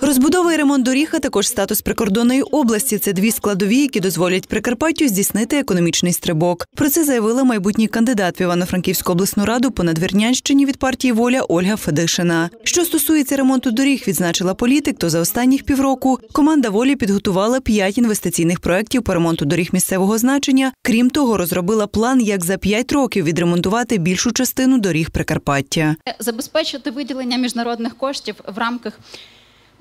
Розбудова і ремонт доріг, також статус прикордонної області це дві складові, які дозволять Прикарпаттю здійснити економічний стрибок. Про це заявила майбутній кандидат в Івано-Франківську обласну раду по Надвірнянщині від партії Воля Ольга Федишина. Що стосується ремонту доріг, відзначила політик, то за останніх півроку команда волі підготувала п'ять інвестиційних проєктів по ремонту доріг місцевого значення. Крім того, розробила план, як за п'ять років відремонтувати більшу частину доріг Прикарпаття. забезпечити виділення міжнародних коштів в рамках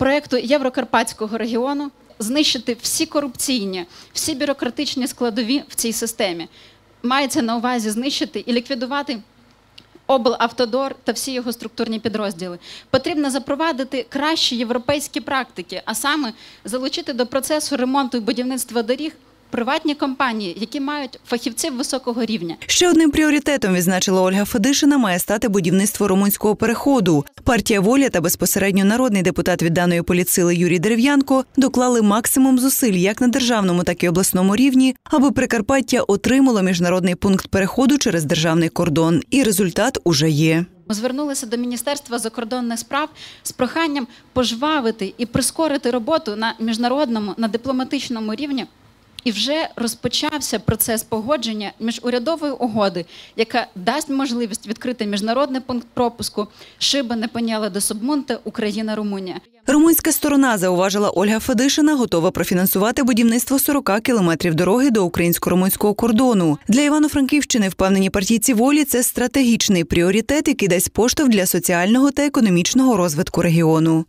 проєкту Єврокарпатського регіону, знищити всі корупційні, всі бюрократичні складові в цій системі. Мається на увазі знищити і ліквідувати. Облавтодор та всі його структурні підрозділи потрібно запровадити кращі європейські практики, а саме залучити до процесу ремонту і будівництва доріг приватні компанії, які мають фахівців високого рівня. Ще одним пріоритетом відзначила Ольга Федишина має стати будівництво румунського переходу. Партія воля та безпосередньо народний депутат від даної політсили Юрій Дерев'янко доклали максимум зусиль як на державному, так і обласному рівні, аби Прикарпаття отримало міжнародний пункт переходу через державний кордон. І результат уже є. Ми звернулися до Міністерства закордонних справ з проханням пожвавити і прискорити роботу на міжнародному, на дипломатичному рівні. І вже розпочався процес погодження міжурядової угоди, яка дасть можливість відкрити міжнародний пункт пропуску Шиба Непоняла до Субмунта Україна Румунія. Румунська сторона зауважила Ольга Федишина, готова профінансувати будівництво 40 кілометрів дороги до українсько-румунського кордону. Для Івано-Франківщини впевнені партійці волі це стратегічний пріоритет, який дасть поштовх для соціального та економічного розвитку регіону.